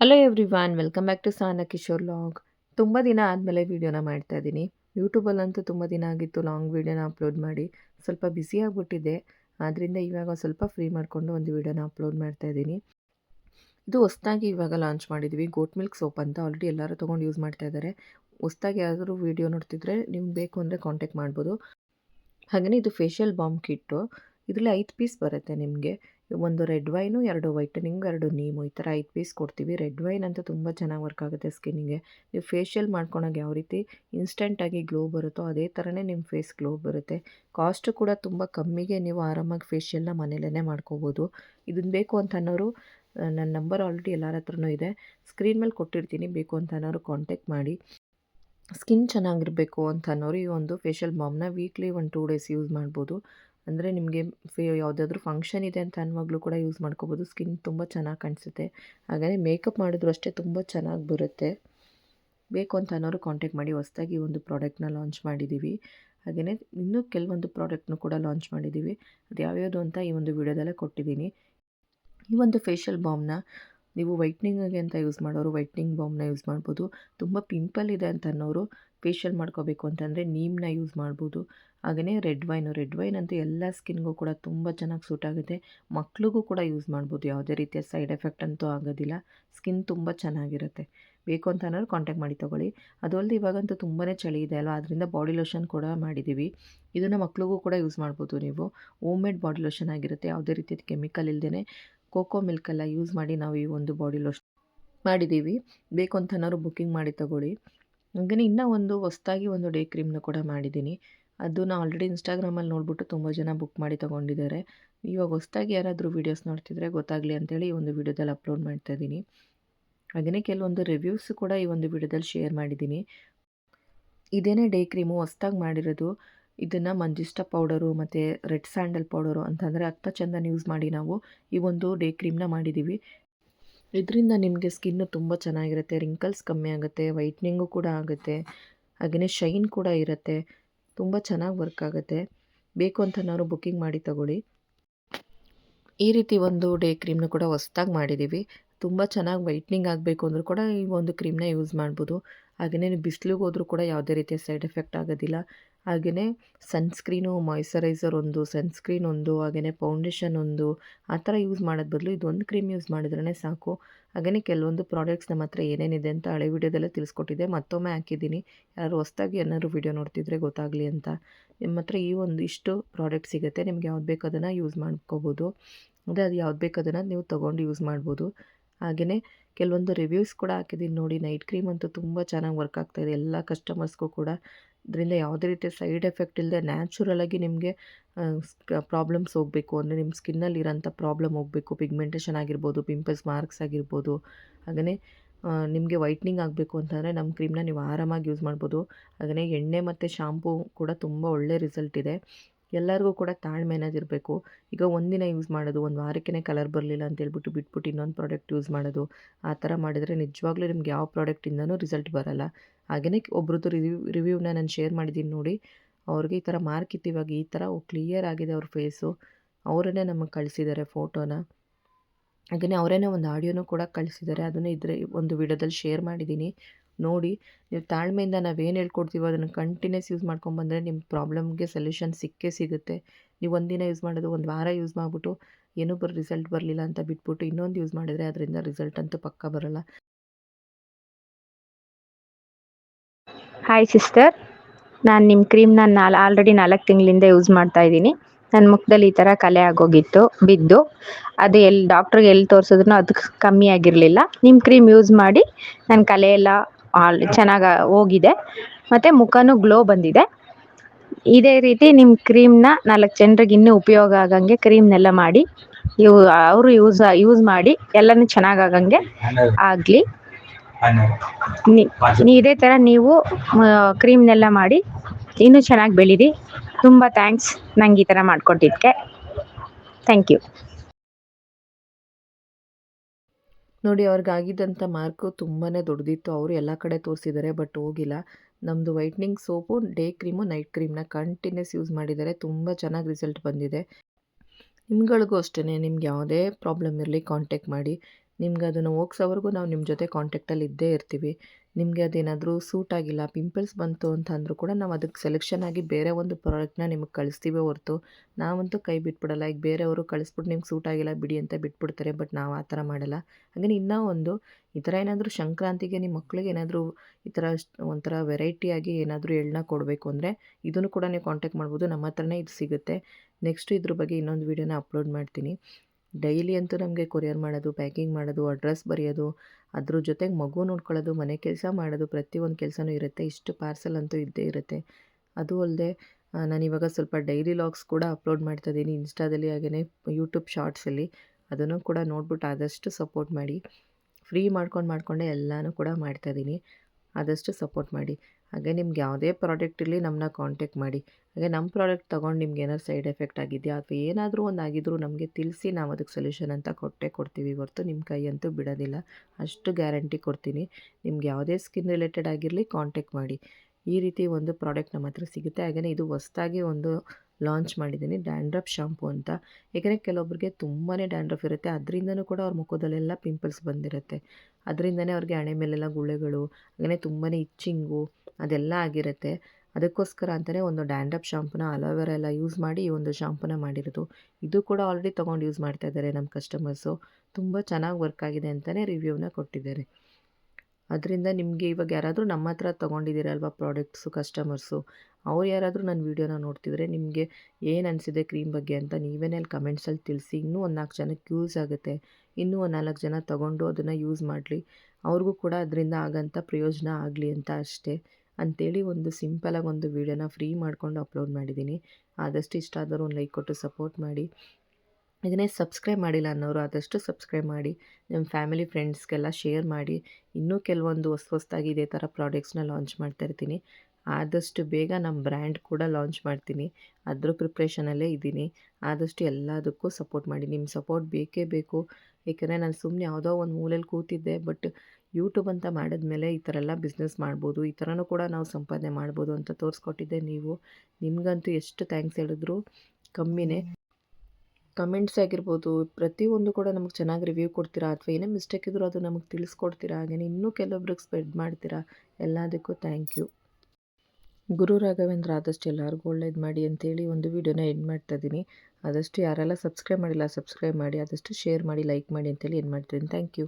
Hello everyone welcome back to Sana Kishore log ತುಂಬ ದಿನ ಆದಮೇಲೆ ವೀಡಿಯೋನ ಮಾಡ್ತಾ ಇದ್ದೀನಿ ಯೂಟ್ಯೂಬಲ್ಲಂತೂ ತುಂಬ ದಿನ ಆಗಿತ್ತು ಲಾಂಗ್ ವೀಡಿಯೋನ ಅಪ್ಲೋಡ್ ಮಾಡಿ. ಸ್ವಲ್ಪ ಬ್ಯುಸಿ ಆಗಿಬಿಟ್ಟಿದ್ದೆ. ಆದ್ದರಿಂದ ಇವಾಗ ಸ್ವಲ್ಪ ಫ್ರೀ ಮಾಡಿಕೊಂಡು ಒಂದು ವೀಡಿಯೋನ ಅಪ್ಲೋಡ್ ಮಾಡ್ತಾ ಇದ್ದೀನಿ ಇದು ಹೊಸ್ದಾಗಿ ಇವಾಗ ಲಾಂಚ್ ಮಾಡಿದ್ವಿ. ಗೋಟ್ ಮಿಲ್ಕ್ ಸೋಪ್ ಅಂತ ಆಲ್ರೆಡಿ ಎಲ್ಲರೂ ತೊಗೊಂಡು ಯೂಸ್ ಮಾಡ್ತಾ ಇದ್ದಾರೆ ಹೊಸ್ದಾಗಿ ಯಾರಾದರೂ ವೀಡಿಯೋ ನೋಡ್ತಿದ್ರೆ ನಿಮ್ಗೆ ಬೇಕು ಅಂದರೆ ಕಾಂಟ್ಯಾಕ್ಟ್ ಮಾಡ್ಬೋದು. ಹಾಗೆಯೇ ಇದು ಫೇಶಿಯಲ್ ಬಾಂಬ್ ಕಿಟ್ಟು ಇದರಲ್ಲಿ ಐದು ಪೀಸ್ ಬರುತ್ತೆ ನಿಮಗೆ. ಒಂದು ರೆಡ್ ವೈನು, ಎರಡು ವೈಟನಿಂಗ್ ಎರಡು ನೀಮು, ಈ ಥರ ಐದು ಪೀಸ್ ಕೊಡ್ತೀವಿ. ರೆಡ್ ವೈನ್ ಅಂತೂ ತುಂಬ ಚೆನ್ನಾಗಿ ವರ್ಕ್ ಆಗುತ್ತೆ ಸ್ಕಿನ್ನಿಗೆ. ನೀವು ಫೇಶಿಯಲ್ ಮಾಡ್ಕೊಳಾಗ ಯಾವ ರೀತಿ ಇನ್ಸ್ಟೆಂಟಾಗಿ ಗ್ಲೋ ಬರುತ್ತೋ ಅದೇ ಥರನೇ ನಿಮ್ಮ ಫೇಸ್ ಗ್ಲೋ ಬರುತ್ತೆ. ಕಾಸ್ಟು ಕೂಡ ತುಂಬ ಕಮ್ಮಿಗೆ ನೀವು ಆರಾಮಾಗಿ ಫೇಶಿಯಲ್ನ ಮನೇಲೇ ಮಾಡ್ಕೋಬೋದು. ಇದನ್ನು ಬೇಕು ಅಂತ ಅನ್ನೋರು ನನ್ನ ನಂಬರ್ ಆಲ್ರೆಡಿ ಎಲ್ಲರ ಹತ್ರನೂ ಇದೆ. ಸ್ಕ್ರೀನ್ ಮೇಲೆ ಕೊಟ್ಟಿರ್ತೀನಿ, ಬೇಕು ಅಂತ ಅನ್ನೋರು ಕಾಂಟ್ಯಾಕ್ಟ್ ಮಾಡಿ. ಸ್ಕಿನ್ ಚೆನ್ನಾಗಿರಬೇಕು ಅಂತ ಅನ್ನೋರು ಈ ಒಂದು ಫೇಶಿಯಲ್ ಬಾಮ್ನ ವೀಕ್ಲಿ ಒಂದು ಟೂ ಡೇಸ್ ಯೂಸ್ ಮಾಡ್ಬೋದು. ಅಂದರೆ ನಿಮಗೆ ಫೇ ಯಾವುದಾದ್ರೂ ಫಂಕ್ಷನ್ ಇದೆ ಅಂತ ಅನ್ವಾಗಲೂ ಕೂಡ ಯೂಸ್ ಮಾಡ್ಕೋಬೋದು. ಸ್ಕಿನ್ ತುಂಬ ಚೆನ್ನಾಗಿ ಕಾಣಿಸುತ್ತೆ. ಹಾಗೆಯೇ ಮೇಕಪ್ ಮಾಡಿದ್ರು ಅಷ್ಟೇ ತುಂಬ ಚೆನ್ನಾಗಿ ಬರುತ್ತೆ. ಬೇಕು ಅಂತ ಅನ್ನೋರು ಕಾಂಟ್ಯಾಕ್ಟ್ ಮಾಡಿ ಹೊಸದಾಗಿ ಒಂದು ಪ್ರಾಡಕ್ಟ್ನ ಲಾಂಚ್ ಮಾಡಿದ್ದೀವಿ ಹಾಗೆಯೇ ಇನ್ನೂ ಕೆಲವೊಂದು ಪ್ರಾಡಕ್ಟ್ನು ಕೂಡ ಲಾಂಚ್ ಮಾಡಿದ್ದೀವಿ ಅದು ಯಾವ್ಯಾವುದು ಅಂತ ಈ ಒಂದು ವಿಡಿಯೋದಲ್ಲೇ ಕೊಟ್ಟಿದ್ದೀನಿ ಈ ಒಂದು ಫೇಶಿಯಲ್ ಬಾಮ್ನ ನೀವು ವೈಟ್ನಿಂಗಿಗೆ ಅಂತ ಯೂಸ್ ಮಾಡೋರು ವೈಟ್ನಿಂಗ್ ಬಾಮ್ನ ಯೂಸ್ ಮಾಡ್ಬೋದು. ತುಂಬ ಪಿಂಪಲ್ ಇದೆ ಅಂತ ಅನ್ನೋರು ಫೇಶಿಯಲ್ ಮಾಡ್ಕೋಬೇಕು ಅಂತಂದರೆ ನೀಮ್ನ ಯೂಸ್ ಮಾಡ್ಬೋದು. ಹಾಗೆಯೇ ರೆಡ್ ವೈನು, ರೆಡ್ ವೈನ್ ಅಂತೂ ಎಲ್ಲ ಸ್ಕಿನ್ಗೂ ಕೂಡ ತುಂಬ ಚೆನ್ನಾಗಿ ಸೂಟ್ ಆಗುತ್ತೆ. ಮಕ್ಳಿಗೂ ಕೂಡ ಯೂಸ್ ಮಾಡ್ಬೋದು, ಯಾವುದೇ ರೀತಿಯ ಸೈಡ್ ಎಫೆಕ್ಟ್ ಅಂತೂ ಆಗೋದಿಲ್ಲ. ಸ್ಕಿನ್ ತುಂಬ ಚೆನ್ನಾಗಿರುತ್ತೆ. ಬೇಕು ಅಂತ ಅನ್ನೋರು ಕಾಂಟ್ಯಾಕ್ಟ್ ಮಾಡಿ ತೊಗೊಳ್ಳಿ. ಅದು ಅಲ್ಲದೆ ಇವಾಗಂತೂ ತುಂಬಾ ಚಳಿ ಇದೆ ಅಲ್ವಾ? ಅದರಿಂದ ಬಾಡಿ ಲೋಷನ್ ಕೂಡ ಮಾಡಿದ್ದೀವಿ. ಇದನ್ನು ಮಕ್ಳಿಗೂ ಕೂಡ ಯೂಸ್ ಮಾಡ್ಬೋದು ನೀವು. ಓಮ್ ಮೇಡ್ ಬಾಡಿ ಲೋಷನ್ ಆಗಿರುತ್ತೆ. ಯಾವುದೇ ರೀತಿಯ ಕೆಮಿಕಲ್ ಇಲ್ಲದೇ ಕೋಕೋ ಮಿಲ್ಕೆಲ್ಲ ಯೂಸ್ ಮಾಡಿ ನಾವು ಈ ಒಂದು ಬಾಡಿ ಲೋಷನ್ ಮಾಡಿದ್ದೀವಿ. ಬೇಕು ಅಂತ ಅನ್ನೋರು ಬುಕ್ಕಿಂಗ್ ಮಾಡಿ ತೊಗೊಳ್ಳಿ. ಹಾಗೆಯೇ ಇನ್ನೂ ಒಂದು ಹೊಸ್ದಾಗಿ ಒಂದು ಡೇ ಕ್ರೀಮ್ನ ಕೂಡ ಮಾಡಿದ್ದೀನಿ. ಅದನ್ನು ಆಲ್ರೆಡಿ ಇನ್ಸ್ಟಾಗ್ರಾಮಲ್ಲಿ ನೋಡಿಬಿಟ್ಟು ತುಂಬ ಜನ ಬುಕ್ ಮಾಡಿ ತೊಗೊಂಡಿದ್ದಾರೆ. ಇವಾಗ ಹೊಸ್ದಾಗಿ ಯಾರಾದರೂ ವೀಡಿಯೋಸ್ ನೋಡ್ತಿದ್ರೆ ಗೊತ್ತಾಗಲಿ ಅಂತೇಳಿ ಈ ಒಂದು ವೀಡಿಯೋದಲ್ಲಿ ಅಪ್ಲೋಡ್ ಮಾಡ್ತಾ ಇದ್ದೀನಿ. ಹಾಗೆಯೇ ಕೆಲವೊಂದು ರಿವ್ಯೂಸ್ ಕೂಡ ಈ ಒಂದು ವೀಡಿಯೋದಲ್ಲಿ ಶೇರ್ ಮಾಡಿದ್ದೀನಿ. ಇದೇನೇ ಡೇ ಕ್ರೀಮು ಹೊಸ್ದಾಗಿ ಮಾಡಿರೋದು. ಇದನ್ನು ಮಂಜಿಷ್ಟ ಪೌಡರು ಮತ್ತು ರೆಡ್ ಸ್ಯಾಂಡಲ್ ಪೌಡರು ಅಂತಂದರೆ ಹತ್ತ ಚಂದನ ಯೂಸ್ ಮಾಡಿ ನಾವು ಈ ಒಂದು ಡೇ ಕ್ರೀಮ್ನ ಮಾಡಿದ್ದೀವಿ ಇದರಿಂದ ನಿಮಗೆ ಸ್ಕಿನ್ನು ತುಂಬ ಚೆನ್ನಾಗಿರುತ್ತೆ ರಿಂಕಲ್ಸ್ ಕಮ್ಮಿ ಆಗುತ್ತೆ ವೈಟ್ನಿಂಗು ಕೂಡ ಆಗುತ್ತೆ ಹಾಗೆಯೇ ಶೈನ್ ಕೂಡ ಇರುತ್ತೆ, ತುಂಬ ಚೆನ್ನಾಗಿ ವರ್ಕ್ ಆಗುತ್ತೆ. ಬೇಕು ಅಂತ ನಾವು ಬುಕ್ಕಿಂಗ್ ಮಾಡಿ ತಗೊಳ್ಳಿ. ಈ ರೀತಿ ಒಂದು ಡೇ ಕ್ರೀಮ್ನ ಕೂಡ ಹೊಸ್ದಾಗಿ ಮಾಡಿದ್ದೀವಿ ತುಂಬ ಚೆನ್ನಾಗಿ ವೈಟ್ನಿಂಗ್ ಆಗಬೇಕು ಅಂದರೂ ಕೂಡ ಈ ಒಂದು ಕ್ರೀಮ್ನ ಯೂಸ್ ಮಾಡ್ಬೋದು. ಹಾಗೆಯೇ ಬಿಸಿಲಿಗೆ ಹೋದರೂ ಕೂಡ ಯಾವುದೇ ರೀತಿಯ ಸೈಡ್ ಎಫೆಕ್ಟ್ ಆಗೋದಿಲ್ಲ. ಹಾಗೆಯೇ ಸನ್ಸ್ಕ್ರೀನು ಮಾಯ್ಚರೈಸರ್ ಒಂದು, ಸನ್ಸ್ಕ್ರೀನ್ ಒಂದು ಹಾಗೆಯೇ ಫೌಂಡೇಶನ್ ಒಂದು, ಆ ಥರ ಯೂಸ್ ಮಾಡೋದು ಬದಲು ಇದೊಂದು ಕ್ರೀಮ್ ಯೂಸ್ ಮಾಡಿದ್ರೇ ಸಾಕು. ಹಾಗೆಯೇ ಕೆಲವೊಂದು ಪ್ರಾಡಕ್ಟ್ಸ್ ನಮ್ಮ ಹತ್ರ ಏನೇನಿದೆ ಅಂತ ಹಳೆ ವೀಡಿಯೋದಲ್ಲೇ ತಿಳಿಸ್ಕೊಟ್ಟಿದ್ದೆ. ಮತ್ತೊಮ್ಮೆ ಹಾಕಿದ್ದೀನಿ. ಯಾರು ಹೊಸ್ದಾಗಿ ಏನಾದ್ರು ವೀಡಿಯೋ ನೋಡ್ತಿದ್ರೆ ಗೊತ್ತಾಗಲಿ ಅಂತ. ನಿಮ್ಮ ಹತ್ರ ಈ ಒಂದು ಇಷ್ಟು ಪ್ರಾಡಕ್ಟ್ ಸಿಗುತ್ತೆ. ನಿಮ್ಗೆ ಯಾವ್ದು ಬೇಕು ಅದನ್ನು ಯೂಸ್ ಮಾಡ್ಕೋಬೋದು. ಅಂದರೆ ಅದು ಯಾವ್ದು ಬೇಕು ಅದನ್ನು ನೀವು ತೊಗೊಂಡು ಯೂಸ್ ಮಾಡ್ಬೋದು. ಹಾಗೆಯೇ ಕೆಲವೊಂದು ರಿವ್ಯೂಸ್ ಕೂಡ ಹಾಕಿದ್ದೀನಿ ನೋಡಿ. ನೈಟ್ ಕ್ರೀಮ್ ಅಂತೂ ತುಂಬ ಚೆನ್ನಾಗಿ ವರ್ಕ್ ಆಗ್ತಾಯಿದೆ ಎಲ್ಲ ಕಸ್ಟಮರ್ಸ್ಗೂ ಕೂಡ ಇದರಿಂದ ಯಾವುದೇ ರೀತಿಯ ಸೈಡ್ ಎಫೆಕ್ಟ್ ಇಲ್ಲದೆ ನ್ಯಾಚುರಲಾಗಿ ನಿಮಗೆ ಪ್ರಾಬ್ಲಮ್ಸ್ ಹೋಗಬೇಕು. ಅಂದರೆ ನಿಮ್ಮ ಸ್ಕಿನ್ನಲ್ಲಿ ಇರೋಂಥ ಪ್ರಾಬ್ಲಮ್ ಹೋಗಬೇಕು. ಪಿಗ್ಮೆಂಟೇಷನ್ ಆಗಿರ್ಬೋದು, ಪಿಂಪಲ್ಸ್ ಮಾರ್ಕ್ಸ್ ಆಗಿರ್ಬೋದು. ಹಾಗೆಯೇ ನಿಮಗೆ ವೈಟ್ನಿಂಗ್ ಆಗಬೇಕು ಅಂತಂದರೆ ನಮ್ಮ ಕ್ರೀಮ್ನ ನೀವು ಆರಾಮಾಗಿ ಯೂಸ್ ಮಾಡ್ಬೋದು. ಹಾಗೆಯೇ ಎಣ್ಣೆ ಮತ್ತು ಶಾಂಪೂ ಕೂಡ ತುಂಬ ಒಳ್ಳೆ ರಿಸಲ್ಟ್ ಇದೆ. ಎಲ್ಲರಿಗೂ ಕೂಡ ತಾಳ್ಮೆ ಅನ್ನೋದಿರಬೇಕು ಈಗ ಒಂದಿನ ಯೂಸ್ ಮಾಡೋದು, ಒಂದು ವಾರಕ್ಕೇ ಕಲರ್ ಬರಲಿಲ್ಲ ಅಂತ ಹೇಳ್ಬಿಟ್ಟು ಬಿಟ್ಬಿಟ್ಟು ಇನ್ನೊಂದು ಪ್ರಾಡಕ್ಟ್ ಯೂಸ್ ಮಾಡೋದು, ಆ ಥರ ಮಾಡಿದರೆ ನಿಜವಾಗ್ಲೂ ನಿಮ್ಗೆ ಯಾವ ಪ್ರಾಡಕ್ಟಿಂದನೂ ರಿಸಲ್ಟ್ ಬರೋಲ್ಲ. ಹಾಗೆಯೇ ಒಬ್ರದ್ದು ರಿವ್ಯೂ, ರಿವ್ಯೂನ ನಾನು ಶೇರ್ ಮಾಡಿದ್ದೀನಿ ನೋಡಿ. ಅವ್ರಿಗೆ ಈ ಥರ ಮಾರ್ಕ್ ಇತ್ತು ಇವಾಗ ಈ ಥರ ಕ್ಲಿಯರ್ ಆಗಿದೆ ಅವ್ರ ಫೇಸು. ಅವರನ್ನೇ ನಮಗೆ ಕಳಿಸಿದ್ದಾರೆ ಫೋಟೋನ. ಹಾಗೆಯೇ ಅವರೇನೆ ಒಂದು ಆಡಿಯೋನೂ ಕೂಡ ಕಳಿಸಿದ್ದಾರೆ ಅದನ್ನು ಇದ್ರೆ ಒಂದು ವಿಡಿಯೋದಲ್ಲಿ ಶೇರ್ ಮಾಡಿದ್ದೀನಿ ನೋಡಿ, ನೀವು ತಾಳ್ಮೆಯಿಂದ ನಾವೇನು ಹೇಳ್ಕೊಡ್ತೀವೋ ಅದನ್ನು ಕಂಟಿನ್ಯೂಸ್ ಯೂಸ್ ಮಾಡ್ಕೊಂಬಂದರೆ ನಿಮ್ಮ ಪ್ರಾಬ್ಲಮ್ಗೆ ಸೊಲ್ಯೂಷನ್ ಸಿಕ್ಕೇ ಸಿಗುತ್ತೆ. ನೀವು ಒಂದಿನ ಯೂಸ್ ಮಾಡೋದು, ಒಂದು ವಾರ ಯೂಸ್ ಮಾಡಿಬಿಟ್ಟು ಏನೂ ಬರೋ ರಿಸಲ್ಟ್ ಬರಲಿಲ್ಲ ಅಂತ ಬಿಟ್ಬಿಟ್ಟು ಇನ್ನೊಂದು ಯೂಸ್ ಮಾಡಿದರೆ ಅದರಿಂದ ರಿಸಲ್ಟ್ ಅಂತೂ ಪಕ್ಕ ಬರೋಲ್ಲ. ಹಾಯ್ ಸಿಸ್ಟರ್ ನಾನು ನಿಮ್ಮ ಕ್ರೀಮ್ನ ನಾಲ್ ಆಲ್ರೆಡಿ ನಾಲ್ಕು ತಿಂಗಳಿಂದ ಯೂಸ್ ಮಾಡ್ತಾ ಇದ್ದೀನಿ. ನನ್ನ ಮುಖದಲ್ಲಿ ಈ ಥರ ಕಲೆ ಆಗೋಗಿತ್ತು ಬಿದ್ದು. ಅದು ಎಲ್ಲಿ ಡಾಕ್ಟ್ರಿಗೆ ಎಲ್ಲಿ ತೋರಿಸಿದ್ರು ಅದು ಕಮ್ಮಿ ಆಗಿರಲಿಲ್ಲ. ನಿಮ್ಮ ಕ್ರೀಮ್ ಯೂಸ್ ಮಾಡಿ ನನ್ನ ಕಲೆ ಎಲ್ಲ ಆಲ್ ಚೆನ್ನಾಗಿ ಹೋಗಿದೆ. ಮತ್ತು ಮುಖನೂ ಗ್ಲೋ ಬಂದಿದೆ. ಇದೇ ರೀತಿ ನಿಮ್ಮ ಕ್ರೀಮ್ನ ನಾಲ್ಕು ಜನರಿಗೆ ಇನ್ನೂ ಉಪಯೋಗ ಆಗಂಗೆ ಕ್ರೀಮ್ನೆಲ್ಲ ಮಾಡಿ ಇವು ಅವರು ಯೂಸ್ ಯೂಸ್ ಮಾಡಿ ಎಲ್ಲನೂ ಚೆನ್ನಾಗಾಗಂಗೆ ಆಗಲಿ. ನೀ ಇದೇ ತರ ನೀವು ಕ್ರೀಮ್ನೆಲ್ಲ ಮಾಡಿ, ಇನ್ನೂ ಚೆನ್ನಾಗಿ ಬೆಳೀರಿ. ತುಂಬ ಥ್ಯಾಂಕ್ಸ್ ನಂಗೆ ಈ ಥರ ಮಾಡಿಕೊಟ್ಟಿದ್ದಕ್ಕೆ ಥ್ಯಾಂಕ್ ಯು ನೋಡಿ, ಅವ್ರಿಗಾಗಿದ್ದಂಥ ಮಾರ್ಕು ತುಂಬಾ ದೊಡ್ಡದಿತ್ತು ಅವರು ಎಲ್ಲ ಕಡೆ ತೋರಿಸಿದ್ದಾರೆ ಬಟ್ ಹೋಗಿಲ್ಲ. ನಮ್ಮದು whitening soap day cream night ಕ್ರೀಮ್ನ continuous use ಮಾಡಿದ್ದಾರೆ ತುಂಬ ಚೆನ್ನಾಗಿ ರಿಸಲ್ಟ್ ಬಂದಿದೆ. ನಿಮ್ಗಳಿಗೂ ಅಷ್ಟೇ ನಿಮ್ಗೆ ಯಾವುದೇ ಪ್ರಾಬ್ಲಮ್ ಇರಲಿ ಕಾಂಟ್ಯಾಕ್ಟ್ ಮಾಡಿ. ನಿಮ್ಗೆ ಅದನ್ನು ಹೋಗ್ಸೋವರೆಗೂ ನಾವು ನಿಮ್ಮ ಜೊತೆ ಕಾಂಟ್ಯಾಕ್ಟಲ್ಲಿ ಇದ್ದೇ ಇರ್ತೀವಿ. ನಿಮಗೆ ಅದೇನಾದರೂ ಸೂಟ್ ಆಗಿಲ್ಲ ಪಿಂಪಲ್ಸ್ ಬಂತು ಅಂತ ಅಂದರೂ ಕೂಡ ನಾವು ಅದಕ್ಕೆ ಸೆಲೆಕ್ಷನ್ ಆಗಿ ಬೇರೆ ಒಂದು ಪ್ರಾಡಕ್ಟ್ನ ನಿಮಗೆ ಕಳಿಸ್ತೀವಿ ಹೊರತು. ನಾವಂತೂ ಕೈ ಬಿಟ್ಬಿಡಲ್ಲ, ಈಗ ಬೇರೆಯವರು ಕಳಿಸ್ಬಿಟ್ಟು ನಿಮ್ಗೆ ಸೂಟ್ ಆಗಿಲ್ಲ ಬಿಡಿ ಅಂತ ಬಿಟ್ಬಿಡ್ತಾರೆ ಬಟ್ ನಾವು ಆ ಥರ ಮಾಡಲ್ಲ. ಹಾಗೆ ಇನ್ನೂ ಒಂದು, ಈ ಥರ ಏನಾದರೂ ಸಂಕ್ರಾಂತಿಗೆ ನಿಮ್ಮ ಮಕ್ಕಳಿಗೆ ಏನಾದರೂ ಈ ಥರ ಒಂಥರ ವೆರೈಟಿಯಾಗಿ ಏನಾದರೂ ಎಳ್ಳನ್ನ ಕೊಡಬೇಕು ಅಂದರೆ ಇದನ್ನು ಕೂಡ ನೀವು ಕಾಂಟ್ಯಾಕ್ಟ್ ಮಾಡ್ಬೋದು, ನಮ್ಮ ಹತ್ರನೇ ಇದು ಸಿಗುತ್ತೆ. ನೆಕ್ಸ್ಟು ಇದ್ರ ಬಗ್ಗೆ ಇನ್ನೊಂದು ವೀಡಿಯೋನ ಅಪ್ಲೋಡ್ ಮಾಡ್ತೀನಿ. ಡೈಲಿ ಅಂತೂ ನಮಗೆ ಕೊರಿಯರ್ ಮಾಡೋದು, ಪ್ಯಾಕಿಂಗ್ ಮಾಡೋದು, ಅಡ್ರೆಸ್ ಬರೆಯೋದು, ಅದ್ರ ಜೊತೆಗೆ ಮಗು ನೋಡ್ಕೊಳ್ಳೋದು, ಮನೆ ಕೆಲಸ ಮಾಡೋದು, ಪ್ರತಿಯೊಂದು ಕೆಲಸನೂ ಇರುತ್ತೆ. ಇಷ್ಟು ಪಾರ್ಸಲ್ ಅಂತೂ ಇದ್ದೇ ಇರುತ್ತೆ. ಅದು ಅಲ್ಲದೆ ನಾನಿವಾಗ ಸ್ವಲ್ಪ ಡೈಲಿ ಲಾಗ್ಸ್ ಕೂಡ ಅಪ್ಲೋಡ್ ಮಾಡ್ತಾ ಇದ್ದೀನಿ. ಇನ್ಸ್ಟಾದಲ್ಲಿ ಹಾಗೆಯೇ ಯೂಟ್ಯೂಬ್ ಶಾರ್ಟ್ಸಲ್ಲಿ. ಅದನ್ನು ಕೂಡ ನೋಡ್ಬಿಟ್ಟು ಆದಷ್ಟು ಸಪೋರ್ಟ್ ಮಾಡಿ. ಫ್ರೀ ಮಾಡ್ಕೊಂಡು ಮಾಡಿಕೊಂಡೆ ಎಲ್ಲನೂ ಕೂಡ ಮಾಡ್ತಾಯಿದ್ದೀನಿ ಆದಷ್ಟು ಸಪೋರ್ಟ್ ಮಾಡಿ. ಹಾಗೆ ನಿಮ್ಗೆ ಯಾವುದೇ ಪ್ರಾಡಕ್ಟ್ ಇರಲಿ ನಮ್ಮನ್ನ ಕಾಂಟ್ಯಾಕ್ಟ್ ಮಾಡಿ. ಹಾಗೆ ನಮ್ಮ ಪ್ರಾಡಕ್ಟ್ ತೊಗೊಂಡು ನಿಮ್ಗೆ ಏನಾದ್ರು ಸೈಡ್ ಎಫೆಕ್ಟ್ ಆಗಿದೆಯಾ ಅಥವಾ ಏನಾದರೂ ಒಂದು ಆಗಿದ್ರೂ ನಮಗೆ ತಿಳಿಸಿ ನಾವು ಅದಕ್ಕೆ ಸೊಲ್ಯೂಷನ್ ಅಂತ ಕೊಟ್ಟೇ ಕೊಡ್ತೀವಿ ಹೊರತು ನಿಮ್ಮ ಕೈಯಂತೂ ಬಿಡೋದಿಲ್ಲ. ಅಷ್ಟು ಗ್ಯಾರಂಟಿ ಕೊಡ್ತೀನಿ. ನಿಮ್ಗೆ ಯಾವುದೇ ಸ್ಕಿನ್ ರಿಲೇಟೆಡ್ ಆಗಿರಲಿ ಕಾಂಟ್ಯಾಕ್ಟ್ ಮಾಡಿ. ಈ ರೀತಿ ಒಂದು ಪ್ರಾಡಕ್ಟ್ ನಮ್ಮ ಹತ್ರ ಸಿಗುತ್ತೆ. ಹಾಗೆಯೇ ಇದು ಹೊಸ್ದಾಗಿ ಒಂದು ಲಾಂಚ್ ಮಾಡಿದ್ದೀನಿ, ಡ್ಯಾಂಡ್ರಫ್ ಶಾಂಪು ಅಂತ. ಏಕೆಂದರೆ ಕೆಲವೊಬ್ಬರಿಗೆ ತುಂಬಾ ಡ್ಯಾಂಡ್ರಫ್ ಇರುತ್ತೆ. ಅದರಿಂದನೂ ಕೂಡ ಅವ್ರ ಮುಖದಲ್ಲೆಲ್ಲ ಪಿಂಪಲ್ಸ್ ಬಂದಿರುತ್ತೆ. ಅದರಿಂದನೇ ಅವ್ರಿಗೆ ಹಣೆ ಮೇಲೆಲ್ಲ ಗುಳೆಗಳು ಹಾಗೆಯೇ ತುಂಬಾ ಇಚ್ಚಿಂಗು ಅದೆಲ್ಲ ಆಗಿರುತ್ತೆ. ಅದಕ್ಕೋಸ್ಕರ ಅಂತಲೇ ಒಂದು ಡ್ಯಾಂಡ್ರಫ್ ಶಾಂಪುನ, ಅಲೋವೆರಾ ಎಲ್ಲ ಯೂಸ್ ಮಾಡಿ ಈ ಒಂದು ಶಾಂಪೂನ ಮಾಡಿರೋದು. ಇದು ಕೂಡ ಆಲ್ರೆಡಿ ತೊಗೊಂಡು ಯೂಸ್ ಮಾಡ್ತಾ ಇದ್ದಾರೆ ನಮ್ಮ ಕಸ್ಟಮರ್ಸು. ತುಂಬ ಚೆನ್ನಾಗಿ ವರ್ಕ್ ಆಗಿದೆ ಅಂತಲೇ ರಿವ್ಯೂನ ಕೊಟ್ಟಿದ್ದಾರೆ. ಅದರಿಂದ ನಿಮಗೆ ಇವಾಗ ಯಾರಾದರೂ ನಮ್ಮ ಹತ್ರ ತೊಗೊಂಡಿದ್ದೀರಲ್ವ ಪ್ರಾಡಕ್ಟ್ಸು, ಕಸ್ಟಮರ್ಸು, ಅವ್ರು ಯಾರಾದರೂ ನನ್ನ ವೀಡಿಯೋನ ನೋಡ್ತಿದ್ರೆ ನಿಮಗೆ ಏನು ಅನಿಸಿದೆ ಕ್ರೀಮ್ ಬಗ್ಗೆ ಅಂತ ನೀವೇನೇ ಅಲ್ಲಿ ಕಮೆಂಟ್ಸಲ್ಲಿ ತಿಳಿಸಿ. ಇನ್ನೂ ಒಂದು ನಾಲ್ಕು ಜನಕ್ಕೆ ಯೂಸ್ ಆಗುತ್ತೆ. ಇನ್ನೂ ಒಂದು ನಾಲ್ಕು ಜನ ತೊಗೊಂಡು ಅದನ್ನು ಯೂಸ್ ಮಾಡಲಿ. ಅವ್ರಿಗೂ ಕೂಡ ಅದರಿಂದ ಆಗಂಥ ಪ್ರಯೋಜನ ಆಗಲಿ ಅಂತ ಅಷ್ಟೇ. ಅಂಥೇಳಿ ಒಂದು ಸಿಂಪಲಾಗಿ ಒಂದು ವೀಡಿಯೋನ ಫ್ರೀ ಮಾಡಿಕೊಂಡು ಅಪ್ಲೋಡ್ ಮಾಡಿದ್ದೀನಿ. ಆದಷ್ಟು ಇಷ್ಟ ಆದರೂ ಒಂದು ಲೈಕ್ ಕೊಟ್ಟು ಸಪೋರ್ಟ್ ಮಾಡಿ. ಇದನ್ನೇ ಸಬ್ಸ್ಕ್ರೈಬ್ ಮಾಡಿಲ್ಲ ಅನ್ನೋರು ಆದಷ್ಟು ಸಬ್ಸ್ಕ್ರೈಬ್ ಮಾಡಿ, ನಿಮ್ಮ ಫ್ಯಾಮಿಲಿ ಫ್ರೆಂಡ್ಸ್ಗೆಲ್ಲ ಶೇರ್ ಮಾಡಿ. ಇನ್ನೂ ಕೆಲವೊಂದು ಹೊಸ ಹೊಸದಾಗಿ ಇದೇ ಥರ ಪ್ರಾಡಕ್ಟ್ಸ್ನ ಲಾಂಚ್ ಮಾಡ್ತಾ ಇರ್ತೀನಿ. ಆದಷ್ಟು ಬೇಗ ನಮ್ಮ ಬ್ರ್ಯಾಂಡ್ ಕೂಡ ಲಾಂಚ್ ಮಾಡ್ತೀನಿ. ಅದ್ರ ಪ್ರಿಪ್ರೇಷನಲ್ಲೇ ಇದ್ದೀನಿ. ಆದಷ್ಟು ಎಲ್ಲದಕ್ಕೂ ಸಪೋರ್ಟ್ ಮಾಡಿ. ನಿಮ್ಮ ಸಪೋರ್ಟ್ ಬೇಕೇ ಬೇಕು. ಏಕೆಂದರೆ ನಾನು ಸುಮ್ಮನೆ ಯಾವುದೋ ಒಂದು ಮೂಲೆಯಲ್ಲಿ ಕೂತಿದ್ದೆ, ಬಟ್ ಯೂಟ್ಯೂಬ್ ಅಂತ ಮಾಡಿದ್ಮೇಲೆ ಈ ಥರ ಎಲ್ಲ ಬಿಸ್ನೆಸ್ ಮಾಡ್ಬೋದು. ಈ ಥರನೂ ಕೂಡ ನಾವು ಸಂಪಾದನೆ ಮಾಡ್ಬೋದು ಅಂತ ತೋರಿಸ್ಕೊಟ್ಟಿದ್ದೆ ನೀವು. ನಿಮಗಂತೂ ಎಷ್ಟು ಥ್ಯಾಂಕ್ಸ್ ಹೇಳಿದ್ರು? ಕಮ್ಮಿನೇ. ಕಮೆಂಟ್ಸ್ ಆಗಿರ್ಬೋದು, ಪ್ರತಿಯೊಂದು ಕೂಡ ನಮಗೆ ಚೆನ್ನಾಗಿ ರಿವ್ಯೂ ಕೊಡ್ತೀರಾ ಅಥವಾ ಏನೇ ಮಿಸ್ಟೇಕ್ ಇದ್ದರೂ ಅದು ನಮಗೆ ತಿಳಿಸ್ಕೊಡ್ತೀರಾ? ಹಾಗೆಯೇ ಇನ್ನೂ ಕೆಲವೊಬ್ರಿಗೆ ಸ್ಪ್ರೆಡ್ ಮಾಡ್ತೀರಾ? ಎಲ್ಲದಕ್ಕೂ ಥ್ಯಾಂಕ್ ಯು ಗುರು ರಾಘವೇಂದ್ರ ಆದಷ್ಟು ಎಲ್ಲರಿಗೂ ಒಳ್ಳೇದು ಮಾಡಿ ಅಂತೇಳಿ ಒಂದು ವೀಡಿಯೋನ ಎಂಡ್ ಮಾಡ್ತಾ ಇದ್ದೀನಿ ಆದಷ್ಟು ಯಾರೆಲ್ಲ ಸಬ್ಸ್ಕ್ರೈಬ್ ಮಾಡಿಲ್ಲ ಸಬ್ಸ್ಕ್ರೈಬ್ ಮಾಡಿ, ಆದಷ್ಟು ಶೇರ್ ಮಾಡಿ ಲೈಕ್ ಮಾಡಿ ಅಂತೇಳಿ ಏನು ಮಾಡ್ತೀನಿ ಥ್ಯಾಂಕ್ ಯು